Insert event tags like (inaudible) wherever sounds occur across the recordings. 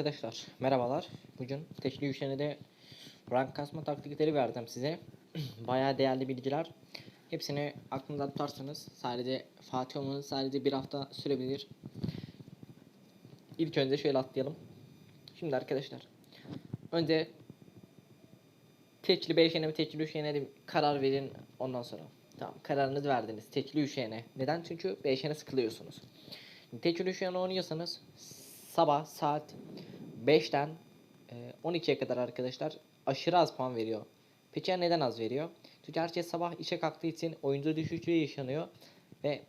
arkadaşlar merhabalar. Bugün teşli de rank kasma taktikleri verdim size. (clears throat) Bayağı değerli bilgiler. Hepsini aklınızda tutarsanız sadece Fatih olmanız sadece bir hafta sürebilir. İlk önce şöyle atlayalım. Şimdi arkadaşlar önce teçli 5'ine mi teçli 3'ine de karar verin ondan sonra. Tamam kararınızı verdiniz. Teçli 3'ine. Neden? Çünkü 5'ine sıkılıyorsunuz. Teçli 3'ine oynuyorsanız sabah saat 5'ten e, 12'ye kadar arkadaşlar aşırı az puan veriyor. Peki neden az veriyor? Çünkü herkes sabah işe kalktığı için oyuncu düşüşü yaşanıyor ve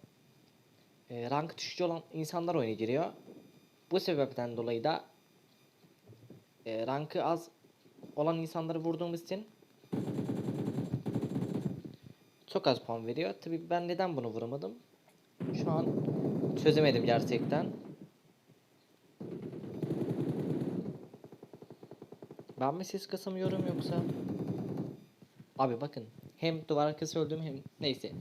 e, rank düşüşü olan insanlar oyuna giriyor. Bu sebepten dolayı da e, rankı az olan insanları vurduğumuz için çok az puan veriyor. Tabi ben neden bunu vuramadım? Şu an çözemedim gerçekten. Ben mi ses kasamıyorum yoksa? Abi bakın hem duvar arkası öldüm hem neyse.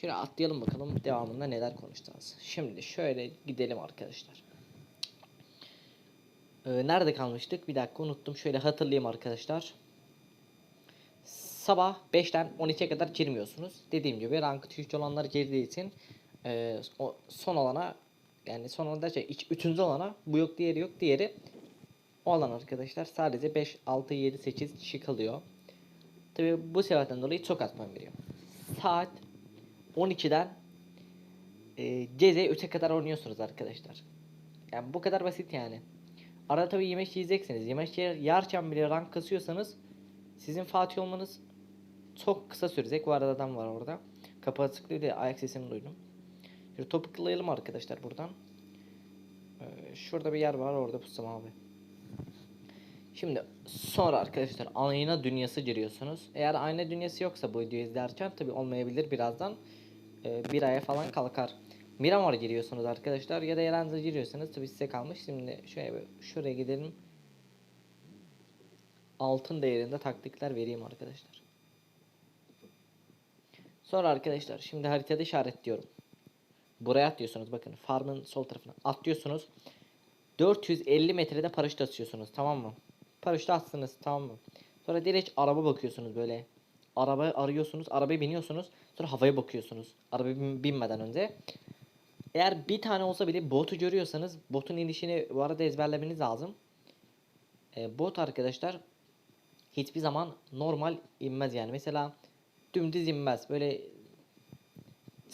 Şöyle atlayalım bakalım devamında neler konuşacağız. Şimdi şöyle gidelim arkadaşlar. Ee, nerede kalmıştık? Bir dakika unuttum. Şöyle hatırlayayım arkadaşlar. Sabah 5'ten 12'ye kadar girmiyorsunuz. Dediğim gibi rank düşük olanlar girdiği için e, o son alana yani son alanda şey üçüncü alana bu yok diğeri yok diğeri o alan arkadaşlar sadece 5, 6, 7, 8 kişi kalıyor. Tabi bu sebepten dolayı çok az puan veriyor. Saat 12'den e, gece 3'e kadar oynuyorsunuz arkadaşlar. Yani bu kadar basit yani. Arada tabi yemek yiyeceksiniz. Yemek yer, yerken bile rank kasıyorsanız sizin Fatih olmanız çok kısa sürecek. Bu arada adam var orada. Kapı açıklıyor diye ayak sesini duydum. Şöyle topuklayalım arkadaşlar buradan. Ee, şurada bir yer var orada pusam abi. Şimdi sonra arkadaşlar ayna dünyası giriyorsunuz. Eğer ayna dünyası yoksa bu videoyu izlerken tabi olmayabilir birazdan e, bir aya falan kalkar. Miramar giriyorsunuz arkadaşlar ya da Erenza giriyorsanız tabi size kalmış. Şimdi şöyle bir- şuraya gidelim. Altın değerinde taktikler vereyim arkadaşlar. Sonra arkadaşlar şimdi haritada işaretliyorum. Buraya atlıyorsunuz bakın farmın sol tarafına atlıyorsunuz. 450 metrede paraşüt atıyorsunuz tamam mı? Paraşüt attınız tamam mı? Sonra direkt araba bakıyorsunuz böyle. Araba arıyorsunuz, arabaya biniyorsunuz. Sonra havaya bakıyorsunuz. Araba bin- binmeden önce. Eğer bir tane olsa bile botu görüyorsanız botun inişini bu arada ezberlemeniz lazım. E, bot arkadaşlar hiçbir zaman normal inmez yani. Mesela dümdüz inmez. Böyle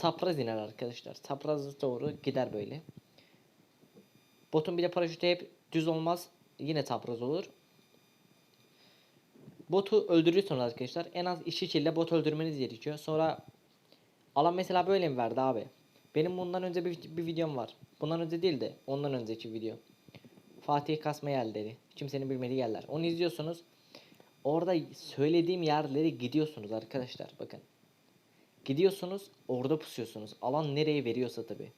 çapraz iner arkadaşlar. Çapraz doğru gider böyle. Botun bir de paraşütü hep düz olmaz. Yine çapraz olur. Botu öldürüyorsunuz arkadaşlar. En az iki kille bot öldürmeniz gerekiyor. Sonra alan mesela böyle mi verdi abi? Benim bundan önce bir, bir videom var. Bundan önce değil de ondan önceki video. Fatih kasma yerleri. Kimsenin bilmediği yerler. Onu izliyorsunuz. Orada söylediğim yerlere gidiyorsunuz arkadaşlar. Bakın. Gidiyorsunuz orada pusuyorsunuz. Alan nereye veriyorsa tabi.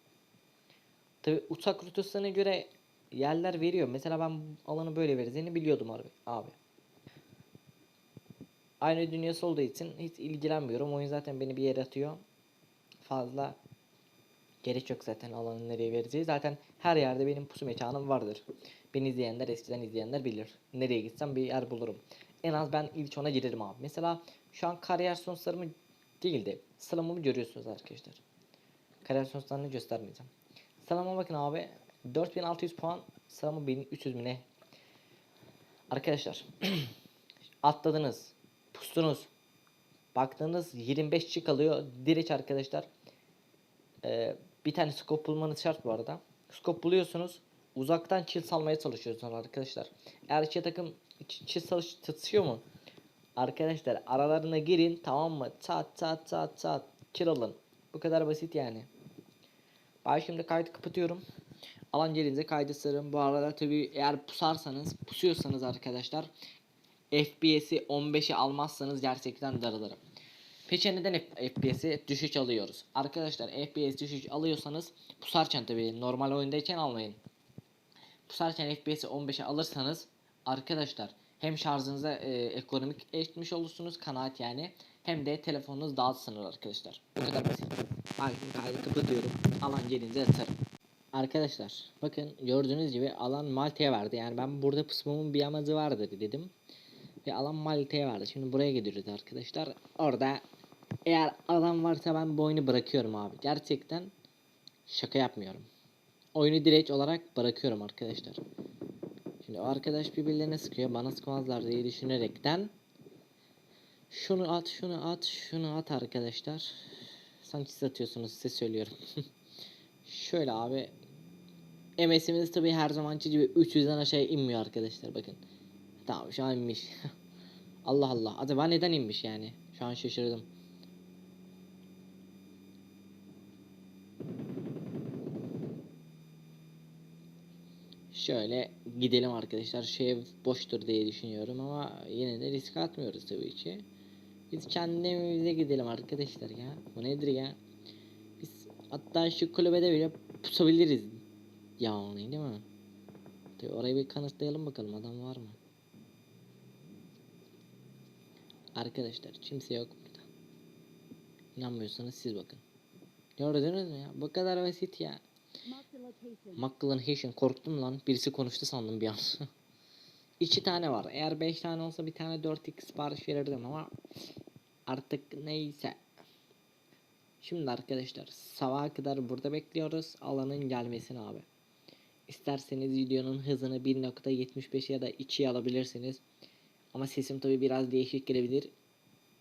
Tabi uçak rotasına göre yerler veriyor. Mesela ben alanı böyle vereceğini biliyordum abi. abi. Aynı dünyası olduğu için hiç ilgilenmiyorum. Oyun zaten beni bir yere atıyor. Fazla gerek yok zaten alanı nereye vereceği. Zaten her yerde benim pusu mekanım vardır. Beni izleyenler eskiden izleyenler bilir. Nereye gitsem bir yer bulurum. En az ben ilk ona girerim abi. Mesela şu an kariyer sonuçlarımı değil de sıramımı görüyorsunuz arkadaşlar. Kariyer sonuçlarını göstermeyeceğim. Sıralama bakın abi. 4600 puan. Sıralama 1300 mü ne? Arkadaşlar. (clears throat) atladınız. Pustunuz. Baktığınız 25 çık alıyor. Direkt arkadaşlar. Ee, bir tane scope bulmanız şart bu arada. Scope buluyorsunuz. Uzaktan kill salmaya çalışıyorsunuz arkadaşlar. Eğer iki takım ç- kill salış tutuşuyor mu? Arkadaşlar aralarına girin tamam mı? Çat çat çat çat kill alın. Bu kadar basit yani. Ben şimdi kaydı kapatıyorum. Alan gelince kaydı sırım. Bu arada tabi eğer pusarsanız, pusuyorsanız arkadaşlar FPS'i 15'e almazsanız gerçekten darılırım. Peki neden FPS'i düşüş alıyoruz? Arkadaşlar FPS düşüş alıyorsanız pusarken tabi normal oyundayken almayın. Pusarken FPS'i 15'e alırsanız arkadaşlar hem şarjınıza e, ekonomik etmiş olursunuz kanaat yani hem de telefonunuz daha sınır arkadaşlar. Bu kadar basit. Şimdi kaydı kapatıyorum. Alan gelince atarım. Arkadaşlar bakın gördüğünüz gibi alan Malta'ya verdi. Yani ben burada pusmamın bir amacı vardır dedim. Ve alan Malta'ya verdi. Şimdi buraya gidiyoruz arkadaşlar. Orada eğer alan varsa ben bu oyunu bırakıyorum abi. Gerçekten şaka yapmıyorum. Oyunu direkt olarak bırakıyorum arkadaşlar. Şimdi o arkadaş birbirlerine sıkıyor. Bana sıkmazlar diye düşünerekten şunu at, şunu at, şunu at arkadaşlar. Sanki siz atıyorsunuz size söylüyorum. (laughs) Şöyle abi. MS'imiz tabi her zamanki gibi 300'den aşağı inmiyor arkadaşlar bakın. Tamam şu an inmiş. (laughs) Allah Allah. Acaba neden inmiş yani? Şu an şaşırdım. Şöyle gidelim arkadaşlar. Şu ev boştur diye düşünüyorum ama yine de risk atmıyoruz tabii ki. Biz kendi evimize gidelim arkadaşlar ya. Bu nedir ya? Biz hatta şu kulübede bile pusabiliriz. Yani değil mi? Tabii orayı bir kanıtlayalım bakalım adam var mı? Arkadaşlar kimse yok burada. İnanmıyorsanız siz bakın. Gördünüz mü ya? Bu kadar basit ya. Marked a location. McLaren korktum lan. Birisi konuştu sandım bir an. (laughs) İki tane var. Eğer 5 tane olsa bir tane 4x sipariş verirdim ama artık neyse. Şimdi arkadaşlar sabaha kadar burada bekliyoruz alanın gelmesini abi. İsterseniz videonun hızını 1.75 ya da 2'ye alabilirsiniz. Ama sesim tabi biraz değişik gelebilir.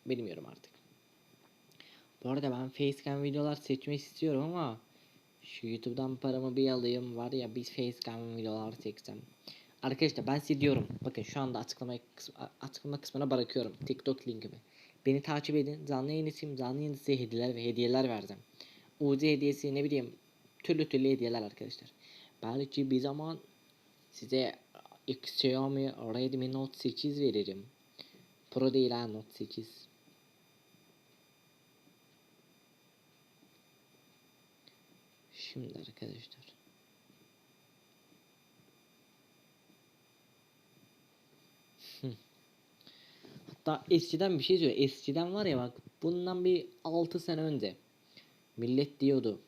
Bilmiyorum artık. Bu arada ben facecam videolar seçmek istiyorum ama şu YouTube'dan paramı bir alayım var ya biz facecam videolar çeksem. Arkadaşlar ben size diyorum. Bakın şu anda açıklama, kısmı, açıklama kısmına bırakıyorum. TikTok linkimi. Beni takip edin. Canlı yayın için canlı yayın hediyeler ve hediyeler vereceğim. UC hediyesi ne bileyim türlü türlü hediyeler arkadaşlar. Belki bir zaman size Xiaomi Redmi Note 8 veririm. Pro değil ha Note 8. Şimdi arkadaşlar. Hatta eskiden bir şey söylüyor. Eskiden var ya bak bundan bir 6 sene önce millet diyordu.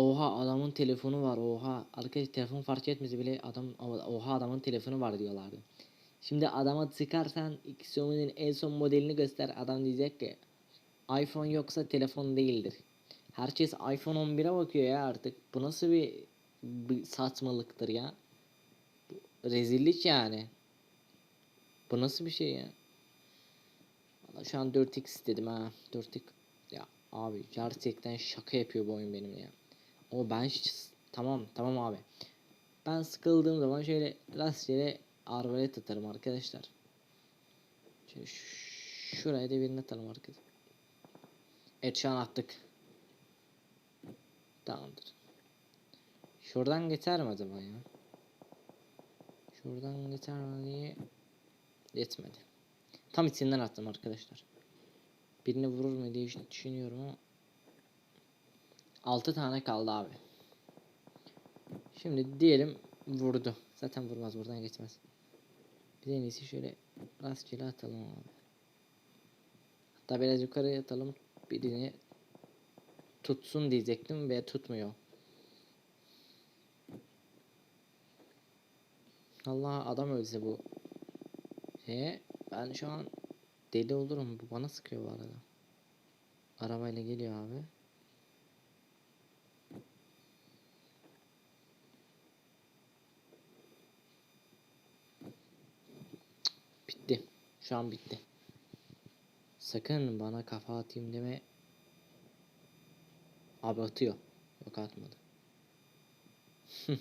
Oha adamın telefonu var oha. Arkadaş telefon fark etmesi bile adam oha adamın telefonu var diyorlardı. Şimdi adama çıkarsan Xiaomi'nin en son modelini göster adam diyecek ki iPhone yoksa telefon değildir. Herkes iPhone 11'e bakıyor ya artık. Bu nasıl bir, bir saçmalıktır ya. Rezillik yani. Bu nasıl bir şey ya? Valla şu an 4x istedim ha. 4x. Ya abi gerçekten şaka yapıyor bu oyun benim ya. O ben tamam tamam abi. Ben sıkıldığım zaman şöyle rastgele arbalet atarım arkadaşlar. Şöyle şuraya da birini atalım arkadaşlar. Evet şu an attık. Tamamdır. Şuradan geçer mi acaba ya? Şuradan geçer mi diye geçmedi. Tam içinden attım arkadaşlar. Birini vurur mu diye düşünüyorum ama 6 tane kaldı abi. Şimdi diyelim vurdu. Zaten vurmaz buradan geçmez. Bir en iyisi şöyle rastgele atalım abi. Hatta biraz yukarı atalım. Birini tutsun diyecektim ve tutmuyor. Allah adam ölse bu. Şeye ben şu an deli olurum. Bu bana sıkıyor bu arada. Arabayla geliyor abi. Şu bitti. Sakın bana kafa atayım deme. Abi atıyor. Yok atmadı. (laughs)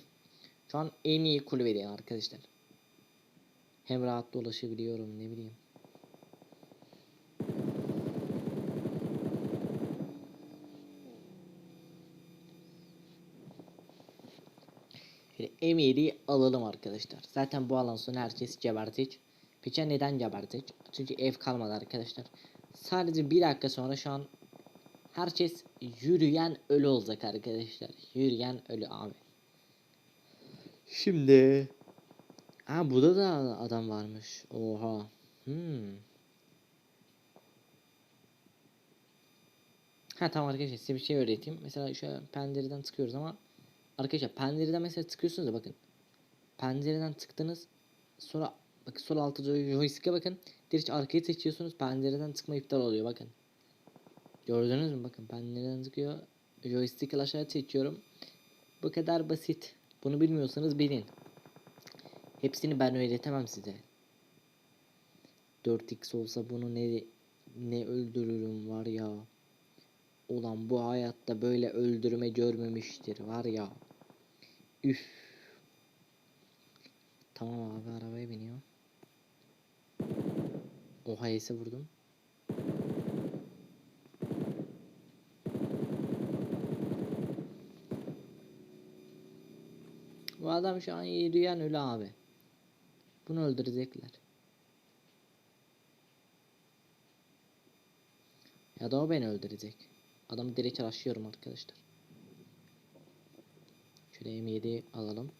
Şu an en iyi kulübedeyim arkadaşlar. Hem rahat dolaşabiliyorum ne bileyim. Şöyle M7'yi alalım arkadaşlar. Zaten bu alan sonu herkes gebertecek. Peki neden gebertecek? Çünkü ev kalmadı arkadaşlar. Sadece bir dakika sonra şu an herkes yürüyen ölü olacak arkadaşlar. Yürüyen ölü abi. Şimdi Ha burada da adam varmış. Oha. Hmm. Ha tamam arkadaşlar size bir şey öğreteyim. Mesela şu pencereden çıkıyoruz ama arkadaşlar pencereden mesela çıkıyorsunuz da bakın. Pencereden çıktınız sonra bak sol jo- joystick'e bakın. Direkt arkayı seçiyorsunuz pencereden çıkma iptal oluyor bakın. Gördünüz mü bakın pencereden çıkıyor. Joystick'ı aşağı çekiyorum. Bu kadar basit. Bunu bilmiyorsanız bilin. Hepsini ben öğretemem size. 4x olsa bunu ne ne öldürürüm var ya. Ulan bu hayatta böyle öldürme görmemiştir var ya. Üf. Tamam abi arabaya biniyor. Oha ese vurdum. Bu adam şu an yürüyen ölü abi. Bunu öldürecekler. Ya da o beni öldürecek. Adamı direkt araştırıyorum arkadaşlar. Şöyle M7 alalım.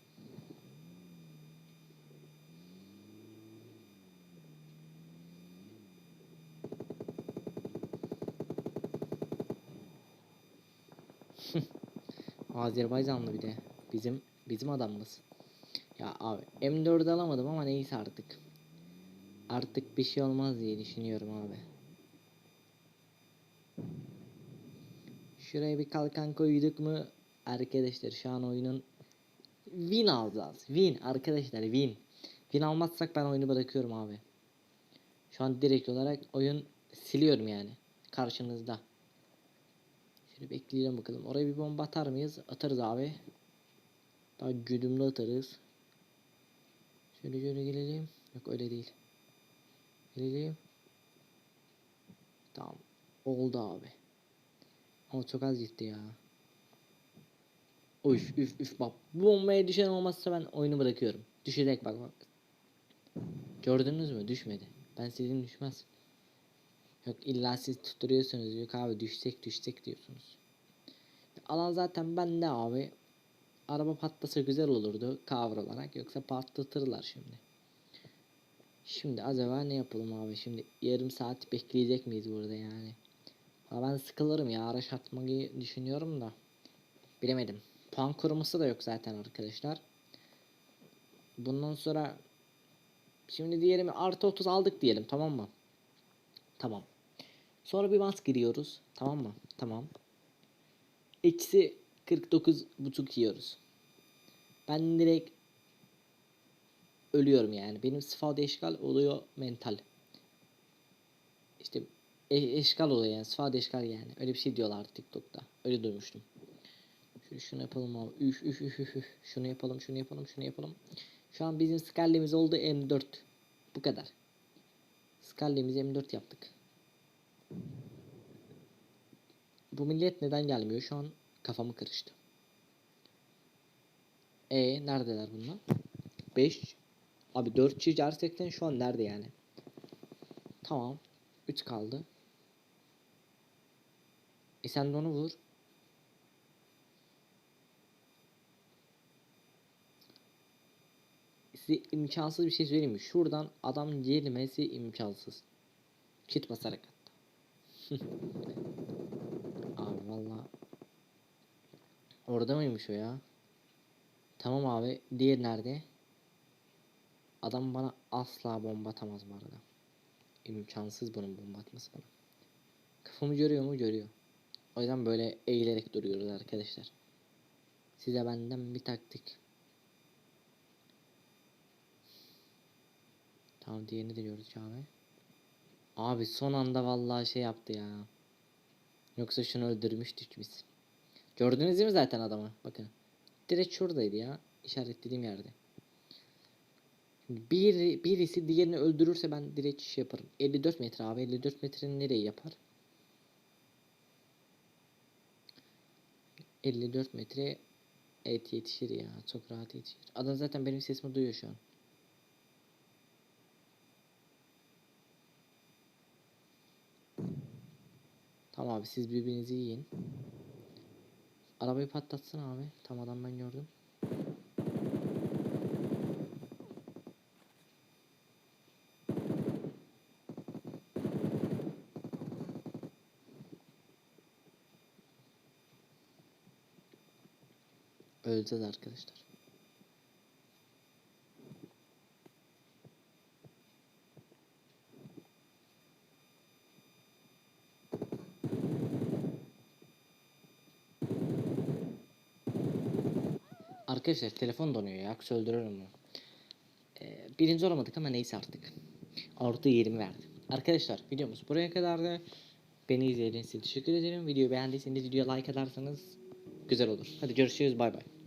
(laughs) Azerbaycanlı bir de. Bizim bizim adamımız. Ya abi M4 alamadım ama neyse artık. Artık bir şey olmaz diye düşünüyorum abi. Şuraya bir kalkan koyduk mu arkadaşlar şu an oyunun win alacağız. Win arkadaşlar win. Win almazsak ben oyunu bırakıyorum abi. Şu an direkt olarak oyun siliyorum yani. Karşınızda. Şöyle bekleyelim bakalım. Oraya bir bomba atar mıyız? Atarız abi. Daha güdümlü atarız. Şöyle şöyle gelelim. Yok öyle değil. Gelelim. Tamam. Oldu abi. Ama çok az gitti ya. Üf üf üf bak. Bu bombaya düşen olmazsa ben oyunu bırakıyorum. Düşecek bak bak. Gördünüz mü? Düşmedi. Ben sizin düşmez. Yok illa siz tutturuyorsunuz. Yok abi düşsek düşsek diyorsunuz. Alan zaten bende abi. Araba patlasa güzel olurdu cover olarak. Yoksa patlatırlar şimdi. Şimdi acaba ne yapalım abi? Şimdi yarım saat bekleyecek miyiz burada yani? Ha ben sıkılırım ya. Araç atmayı düşünüyorum da. Bilemedim. Puan koruması da yok zaten arkadaşlar. Bundan sonra şimdi diyelim artı 30 aldık diyelim tamam mı? Tamam. Sonra bir mask giriyoruz. Tamam mı? Tamam. Eksi 49 buçuk yiyoruz. Ben direkt ölüyorum yani. Benim sıfat eşkal oluyor mental. İşte e eşkal oluyor yani. Sıfat eşkal yani. Öyle bir şey diyorlar TikTok'ta. Öyle duymuştum. Şunu, şunu yapalım abi. Üf üf üf üf. üf. Şunu yapalım, şunu yapalım, şunu yapalım. Şu an bizim skallemiz oldu M4. Bu kadar. Skallemizi M4 yaptık. Bu millet neden gelmiyor? Şu an kafamı karıştı. E neredeler bunlar? 5 Abi 4 çift gerçekten şu an nerede yani? Tamam. 3 kaldı. E sen de onu vur. Size imkansız bir şey söyleyeyim mi? Şuradan adam gelmesi imkansız. Kit basarak hatta. (laughs) abi valla. Orada mıymış o ya? Tamam abi. Diğer nerede? Adam bana asla bomba atamaz bu arada. İmkansız bunun bomba atması bana. Kafamı görüyor mu? Görüyor. O yüzden böyle eğilerek duruyoruz arkadaşlar. Size benden bir taktik. Tamam diğerini de gördük abi. Abi son anda vallahi şey yaptı ya. Yoksa şunu öldürmüştük biz. Gördünüz değil mi zaten adamı? Bakın. Direkt şuradaydı ya. İşaretlediğim yerde. Bir, birisi diğerini öldürürse ben direkt şey yaparım. 54 metre abi. 54 metrenin nereye yapar? 54 metre evet yetişir ya. Çok rahat yetişir. Adam zaten benim sesimi duyuyor şu an. Tamam abi siz birbirinizi yiyin. Arabayı patlatsın abi. Tam adamdan gördüm. Öleceğiz arkadaşlar. Arkadaşlar telefon donuyor ya. Yoksa öldürürüm bunu. Ee, birinci olamadık ama neyse artık. Artı 20 verdi. Arkadaşlar videomuz buraya kadardı. Beni izlediğiniz için teşekkür ederim. Videoyu beğendiyseniz videoya like atarsanız güzel olur. Hadi görüşürüz bay bay.